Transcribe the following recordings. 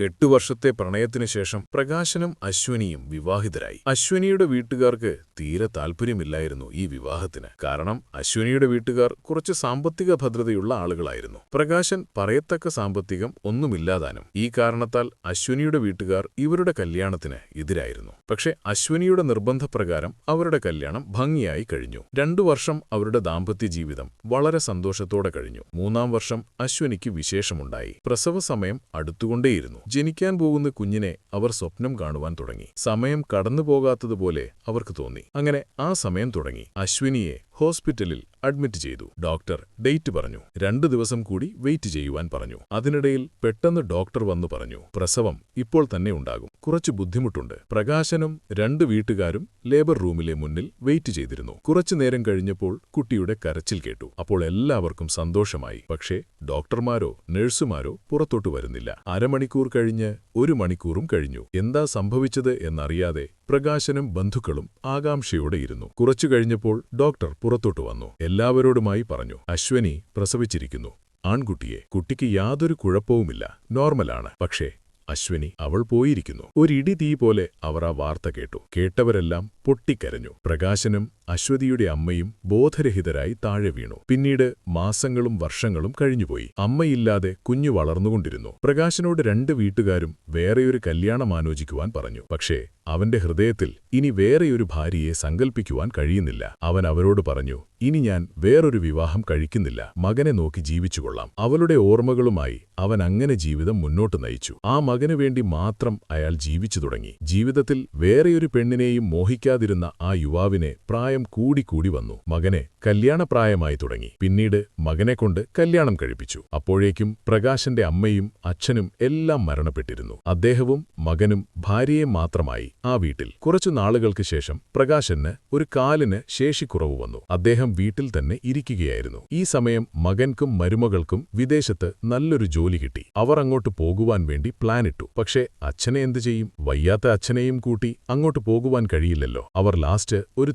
എട്ടു വർഷത്തെ പ്രണയത്തിനു ശേഷം പ്രകാശനും അശ്വിനിയും വിവാഹിതരായി. അശ്വിനിയുടെ വീട്ടുകാർക്ക് തീരെ താൽപ്പര്യമില്ലായിരുന്നു ഈ വിവാഹത്തിന്. കാരണം അശ്വിനിയുടെ വീട്ടുകാർ കുറച്ച് സാമ്പത്തിക ഭദ്രതയുള്ള ആളുകളായിരുന്നു. പ്രകാശൻ പറയത്തക്ക സാമ്പത്തികം ഒന്നുമില്ലാതാനും ഈ കാരണത്താൽ അശ്വിനിയുടെ വീട്ടുകാർ ഇവരുടെ കല്യാണത്തിന് എതിരായിരുന്നു. പക്ഷേ അശ്വിനിയുടെ നിർബന്ധപ്രകാരം അവരുടെ കല്യാണം ഭംഗിയായി കഴിഞ്ഞു. രണ്ടു വർഷം അവരുടെ ദാമ്പത്യ ജീവിതം വളരെ സന്തോഷത്തോടെ കഴിഞ്ഞു. മൂന്നാം വർഷം അശ്വിനിക്ക് വിശേഷമുണ്ടായി. പ്രസവ സമയം അടുത്തുകൊണ്ടേയിരുന്നു. ജനിക്കാൻ പോകുന്ന കുഞ്ഞിനെ അവർ സ്വപ്നം കാണുവാൻ തുടങ്ങി. സമയം കടന്നുപോകാത്തതുപോലെ അവർക്ക് തോന്നി. അങ്ങനെ ആ സമയം തുടങ്ങി. അശ്വിനിയെ ഹോസ്പിറ്റലിൽ അഡ്മിറ്റ് ചെയ്തു. ഡോക്ടർ ഡേറ്റ് പറഞ്ഞു. രണ്ടു ദിവസം കൂടി വെയിറ്റ് ചെയ്യുവാൻ പറഞ്ഞു. അതിനിടയിൽ പെട്ടെന്ന് ഡോക്ടർ വന്നു പറഞ്ഞു പ്രസവം ഇപ്പോൾ തന്നെ ഉണ്ടാകും. കുറച്ച് ബുദ്ധിമുട്ടുണ്ട്. പ്രകാശനും രണ്ട് വീട്ടുകാരും ലേബർ റൂമിലെ മുന്നിൽ വെയിറ്റ് ചെയ്തിരുന്നു. കുറച്ചു നേരം കഴിഞ്ഞപ്പോൾ കുട്ടിയുടെ കരച്ചിൽ കേട്ടു. അപ്പോൾ എല്ലാവർക്കും സന്തോഷമായി. പക്ഷേ ഡോക്ടർമാരോ നഴ്സുമാരോ പുറത്തോട്ടു വരുന്നില്ല. അരമണിക്കൂർ കഴിഞ്ഞ് ഒരു മണിക്കൂറും കഴിഞ്ഞു. എന്താ സംഭവിച്ചത് എന്നറിയാതെ പ്രകാശനും ബന്ധുക്കളും ആകാംക്ഷയോടെയിരുന്നു. കുറച്ചു കഴിഞ്ഞപ്പോൾ ഡോക്ടർ പുറത്തോട്ടു വന്നു. എല്ലാവരോടുമായി പറഞ്ഞു അശ്വനി പ്രസവിച്ചിരിക്കുന്നു. ആൺകുട്ടിയെ. കുട്ടിക്ക് യാതൊരു കുഴപ്പവുമില്ല. നോർമലാണ്. പക്ഷേ അശ്വനി അവൾ പോയിരിക്കുന്നു. ഒരിടി തീ പോലെ അവർ ആ വാർത്ത കേട്ടു. കേട്ടവരെല്ലാം പൊട്ടിക്കരഞ്ഞു. പ്രകാശനും അശ്വതിയുടെ അമ്മയും ബോധരഹിതരായി താഴെ വീണു. പിന്നീട് മാസങ്ങളും വർഷങ്ങളും കഴിഞ്ഞുപോയി. അമ്മയില്ലാതെ കുഞ്ഞു വളർന്നുകൊണ്ടിരുന്നു. പ്രകാശനോട് രണ്ട് വീട്ടുകാരും വേറെയൊരു കല്യാണം ആലോചിക്കുവാൻ പറഞ്ഞു. പക്ഷേ അവന്റെ ഹൃദയത്തിൽ ഇനി വേറെയൊരു ഭാര്യയെ സങ്കൽപ്പിക്കുവാൻ കഴിയുന്നില്ല. അവൻ അവരോട് പറഞ്ഞു ഇനി ഞാൻ വേറൊരു വിവാഹം കഴിക്കുന്നില്ല. മകനെ നോക്കി ജീവിച്ചുകൊള്ളാം അവളുടെ ഓർമ്മകളുമായി അവൻ അങ്ങനെ ജീവിതം മുന്നോട്ട് നയിച്ചു. ആ മകനു വേണ്ടി മാത്രം അയാൾ ജീവിച്ചു തുടങ്ങി. ജീവിതത്തിൽ വേറെയൊരു പെണ്ണിനെയും മോഹിക്കാതിരുന്ന ആ യുവാവിനെ പ്രായം കൂടിക്കൂടി വന്നു. മകനെ കല്യാണപ്രായമായി തുടങ്ങി. പിന്നീട് മകനെക്കൊണ്ട് കല്യാണം കഴിപ്പിച്ചു. അപ്പോഴേക്കും പ്രകാശന്റെ അമ്മയും അച്ഛനും എല്ലാം മരണപ്പെട്ടിരുന്നു. അദ്ദേഹവും മകനും ഭാര്യയെ മാത്രമായി ആ വീട്ടിൽ. കുറച്ചു നാളുകൾക്ക് ശേഷം പ്രകാശന് ഒരു കാലിന് ശേഷിക്കുറവ് വന്നു. അദ്ദേഹം വീട്ടിൽ തന്നെ ഇരിക്കുകയായിരുന്നു. ഈ സമയം മകൻക്കും മരുമകൾക്കും വിദേശത്ത് നല്ലൊരു ജോലി കിട്ടി. അവർ അങ്ങോട്ട് പോകുവാൻ വേണ്ടി പ്ലാനിട്ടു. പക്ഷേ അച്ഛനെ എന്തു ചെയ്യും? വയ്യാത്ത അച്ഛനെയും കൂട്ടി അങ്ങോട്ട് പോകുവാൻ കഴിയില്ലല്ലോ. അവർ ലാസ്റ്റ് ഒരു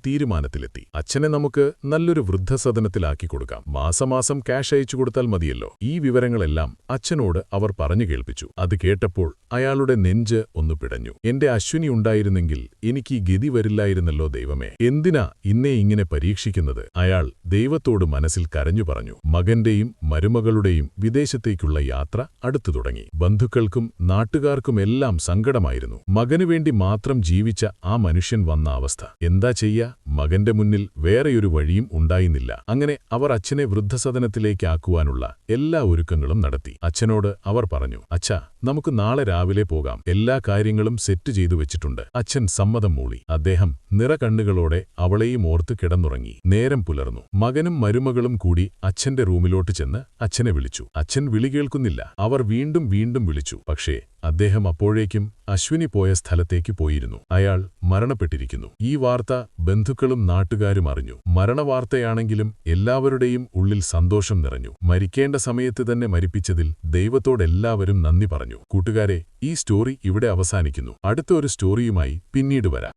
തീരുമാനത്തിലെത്തി അച്ഛനെ നമുക്ക് നല്ലൊരു വൃദ്ധസദനത്തിലാക്കി കൊടുക്കാം. മാസമാസം ക്യാഷ് അയച്ചു കൊടുത്താൽ മതിയല്ലോ. ഈ വിവരങ്ങളെല്ലാം അച്ഛനോട് അവർ പറഞ്ഞു കേൾപ്പിച്ചു. അത് കേട്ടപ്പോൾ അയാളുടെ നെഞ്ച് ഒന്ന് പിടഞ്ഞു. എന്റെ അശ്വിനി ഉണ്ടായിരുന്നെങ്കിൽ എനിക്ക് ഗതി വരില്ലായിരുന്നല്ലോ ദൈവമേ. എന്തിനാ ഇന്നെ ഇങ്ങനെ പരീക്ഷിക്കുന്നത്? അയാൾ ദൈവത്തോട് മനസ്സിൽ കരഞ്ഞു പറഞ്ഞു. മകന്റെയും മരുമകളുടെയും വിദേശത്തേക്കുള്ള യാത്ര അടുത്തു തുടങ്ങി. ബന്ധുക്കൾക്കും നാട്ടുകാർക്കുമെല്ലാം സങ്കടമായിരുന്നു. മകനുവേണ്ടി മാത്രം ജീവിച്ച ആ മനുഷ്യൻ വന്ന അവസ്ഥ. എന്താ ചെയ്യ? മകന്റെ മുന്നിൽ വേറെയൊരു വഴിയും ഉണ്ടായിരുന്നില്ല. അങ്ങനെ അവർ അച്ഛനെ വൃദ്ധസദനത്തിലേക്കാക്കുവാനുള്ള എല്ലാ ഒരുക്കങ്ങളും നടത്തി. അച്ഛനോട് അവർ പറഞ്ഞു അച്ഛ നമുക്ക് നാളെ രാവിലെ പോകാം. എല്ലാ കാര്യങ്ങളും സെറ്റ് ചെയ്തു വെച്ചിട്ടുണ്ട്. അച്ഛൻ സമ്മതം മൂളി. അദ്ദേഹം നിറകണ്ണുകളോടെ അവളെയും ഓർത്ത് കിടന്നുറങ്ങി. നേരം പുലർന്നു. മകനും മരുമകളും കൂടി അച്ഛന്റെ റൂമിലോട്ട് ചെന്ന് അച്ഛനെ വിളിച്ചു. അച്ഛൻ വിളി കേൾക്കുന്നില്ല. അവർ വീണ്ടും വീണ്ടും വിളിച്ചു. പക്ഷേ അദ്ദേഹം അപ്പോഴേക്കും അശ്വിനി പോയ സ്ഥലത്തേക്ക് പോയിരുന്നു. അയാൾ മരണപ്പെട്ടിരിക്കുന്നു. ഈ വാർത്ത ബന്ധുക്കളും നാട്ടുകാരും അറിഞ്ഞു. മരണവാർത്തയാണെങ്കിലും എല്ലാവരുടെയും ഉള്ളിൽ സന്തോഷം നിറഞ്ഞു. മരിക്കേണ്ട സമയത്ത് തന്നെ മരിപ്പിച്ചതിൽ ദൈവത്തോടെല്ലാവരും നന്ദി പറഞ്ഞു. കൂട്ടുകാരെ ഈ സ്റ്റോറി ഇവിടെ അവസാനിക്കുന്നു. അടുത്ത ഒരു സ്റ്റോറിയുമായി പിന്നീട് വരാം.